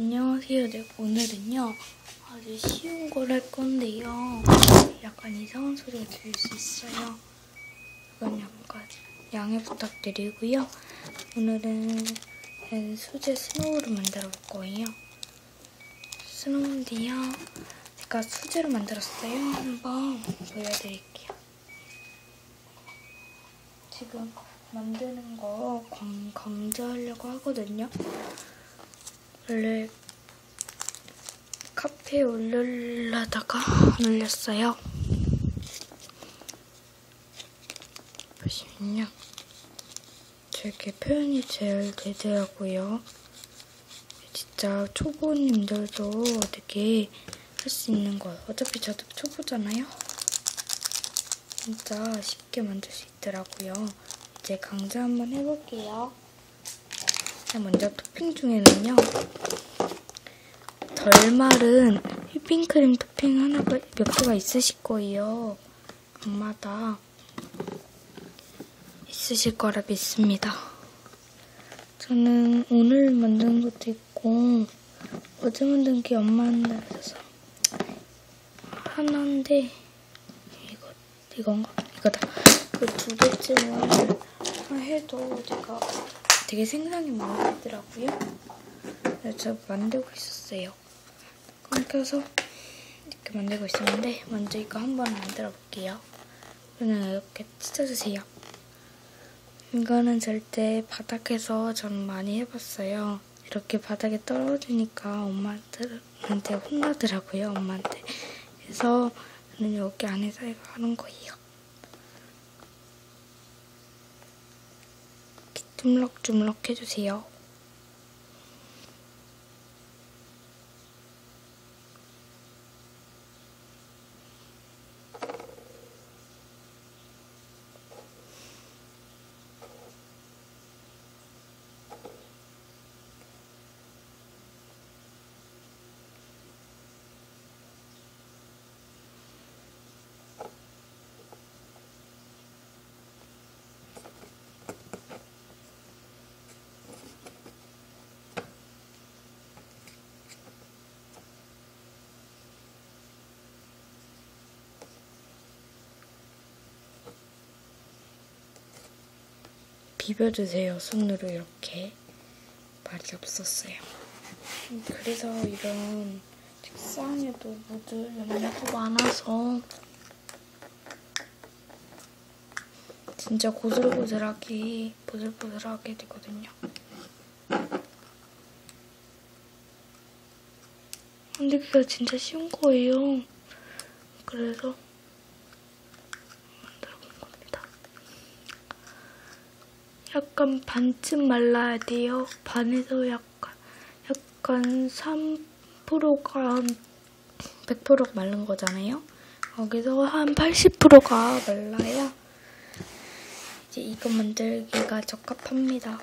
안녕하세요. 네, 오늘은요. 아주 쉬운 걸 할 건데요. 약간 이상한 소리가 들릴 수 있어요. 그건 약간 양해 부탁드리고요. 오늘은 수제 스노우를 만들어 볼 거예요. 스노우인데요. 제가 수제로 만들었어요. 한번 보여드릴게요. 지금 만드는 거 강, 강조하려고 하거든요. 원래 카페에 올리려다가 안 올렸어요. 보시면요. 되게 표현이 잘 되더라고요. 진짜 초보님들도 되게 할 수 있는 거예요. 어차피 저도 초보잖아요. 진짜 쉽게 만들 수 있더라고요. 이제 강좌 한번 해볼게요. 먼저 토핑 중에는요. 덜 마른 휘핑크림 토핑 하나가 몇 개가 있으실 거예요. 엄마다 있으실 거라 믿습니다. 저는 오늘 만든 것도 있고 어제 만든 게 엄마 한다서 하나인데 이거 이건가 이거다. 그 두 개쯤을 해도 제가 되게 생각이 많았더라고요. 그래서 만들고 있었어요. 끊겨서 이렇게 만들고 있었는데 먼저 이거 한번 만들어 볼게요. 그냥 이렇게 찢어주세요. 이거는 절대 바닥에서 저는 많이 해봤어요. 이렇게 바닥에 떨어지니까 엄마한테 혼나더라고요. 엄마한테. 그래서 저는 여기 안에서 하는 거예요. 주물럭주물럭 해주세요. 비벼주세요. 손으로 이렇게. 말이 없었어요. 그래서 이런 책상에도 묻을 연고가 많아서 진짜 고슬고슬하게 보슬보슬하게 되거든요. 근데 그게 진짜 쉬운 거예요. 그래서 약간 반쯤 말라야 돼요. 반에서 약간 약간 3%가 100%가 말른 거잖아요. 거기서 한 80%가 말라야 이제 이거 만들기가 적합합니다.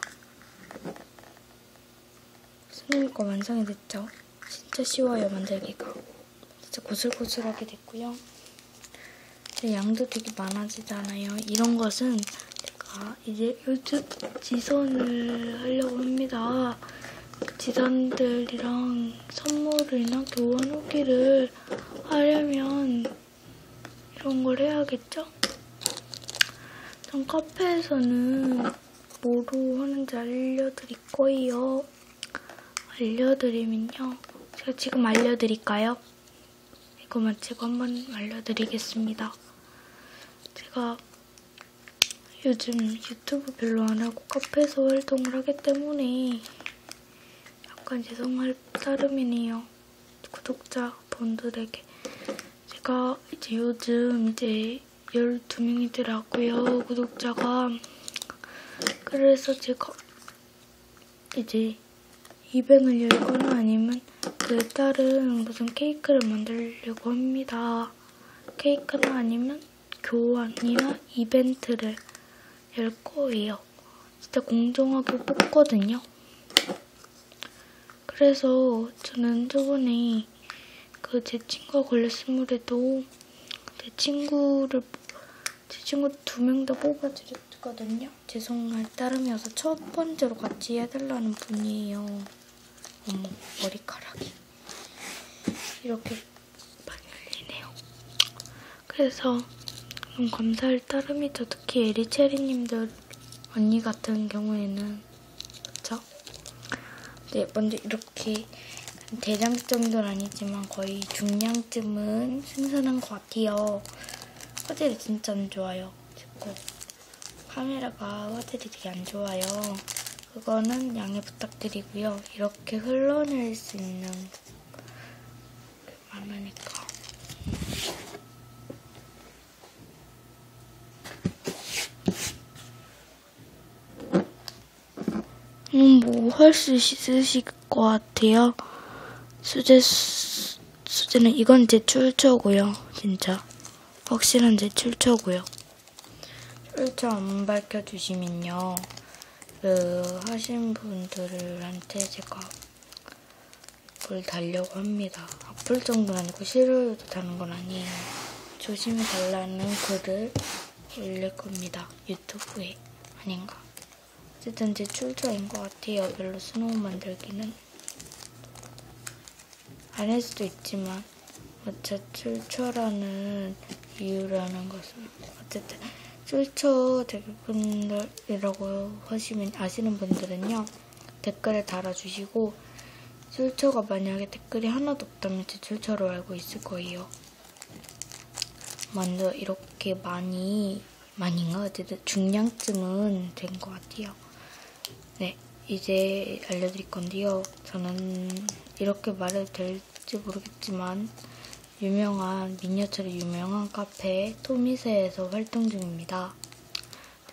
스님 거 완성이 됐죠? 진짜 쉬워요 만들기가. 진짜 고슬고슬하게 됐고요. 양도 되게 많아지잖아요. 이런 것은 아, 이제 요즘 지선을 하려고 합니다. 지선들이랑 선물이나 교환 후기를 하려면 이런 걸 해야겠죠? 전 카페에서는 뭐로 하는지 알려드릴 거예요. 알려드리면요. 제가 지금 알려드릴까요? 이거 마치고 한번 알려드리겠습니다. 제가 요즘 유튜브 별로 안 하고 카페에서 활동을 하기 때문에 약간 죄송할 따름이네요. 구독자 분들에게. 제가 이제 요즘 이제 12명이더라고요. 구독자가. 그래서 제가 이제 이벤을 열거나 아니면 그 다른 무슨 케이크를 만들려고 합니다. 케이크나 아니면 교환이나 이벤트를 열 거예요. 진짜 공정하게 뽑거든요. 그래서 저는 저번에 그 제 친구가 걸렸으므로도 제 친구를 제 친구 두 명 다 뽑아드렸거든요. 죄송할 따름이어서 첫 번째로 같이 해달라는 분이에요. 어머 머리 머리카락이 이렇게 많이 흘리네요. 그래서 좀 감사할 따름이죠. 특히 에리체리님들 언니 같은 경우에는 그렇죠? 네, 먼저 이렇게 대장 정도는 아니지만 거의 중량쯤은 생산한 것 같아요. 화질이 진짜 안 좋아요. 지금 카메라가 화질이 되게 안 좋아요. 그거는 양해 부탁드리고요. 이렇게 흘러낼 수 있는 게 많으니까. 음, 뭐할 수 있으실 것 같아요. 수제 수, 수제는 이건 제 출처고요. 진짜 확실한 제 출처고요. 출처 안 밝혀주시면요. 그 하신 분들한테 제가 뭘 달려고 합니다. 아플 정도는 아니고 싫어도 다는 건 아니에요. 조심해 달라는 글을 올릴 겁니다. 유튜브에 아닌가. 어쨌든 제 출처인 것 같아요. 별로 스노우 만들기는. 아닐 수도 있지만 어차 출처라는 이유라는 것은 어쨌든 출처 대부분이라고 하시면 아시는 분들은요 댓글에 달아주시고 출처가 만약에 댓글이 하나도 없다면 제 출처로 알고 있을 거예요. 먼저 이렇게 많이 많이인가 어쨌든 중량쯤은 된 것 같아요. 네, 이제 알려드릴 건데요. 저는 이렇게 말해도 될지 모르겠지만 유명한 미니어처로 유명한 카페 토미세에서 활동 중입니다.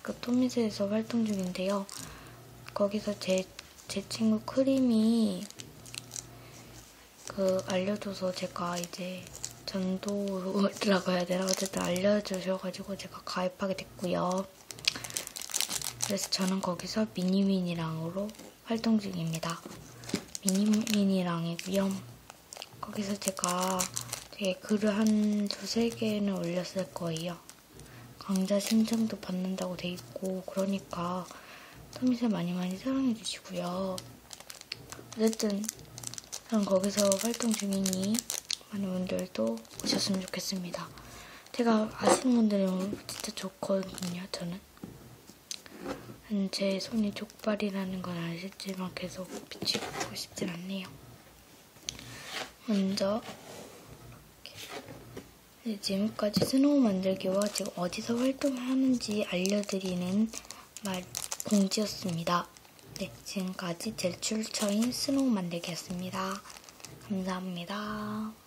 그 토미세에서 활동 중인데요. 거기서 제, 제 친구 크림이 그 알려줘서 제가 이제 전도라고 해야 되나? 어쨌든 알려주셔가지고 제가 가입하게 됐고요. 그래서 저는 거기서 미니미니랑으로 활동 중입니다. 미니미니랑이고요. 거기서 제가 되게 글을 한 두세 개는 올렸을 거예요. 강좌 신청도 받는다고 돼 있고 그러니까 토미세 많이 많이 사랑해 주시고요. 어쨌든 저는 거기서 활동 중이니 많은 분들도 오셨으면 좋겠습니다. 제가 아시는 분들은 진짜 좋거든요, 저는. 제 손이 족발이라는 건 아시지만 계속 비치고 싶진 않네요. 먼저 네, 지금까지 스노우 만들기와 지금 어디서 활동을 하는지 알려드리는 말 공지였습니다. 네, 지금까지 제 출처인 스노우 만들기였습니다. 감사합니다.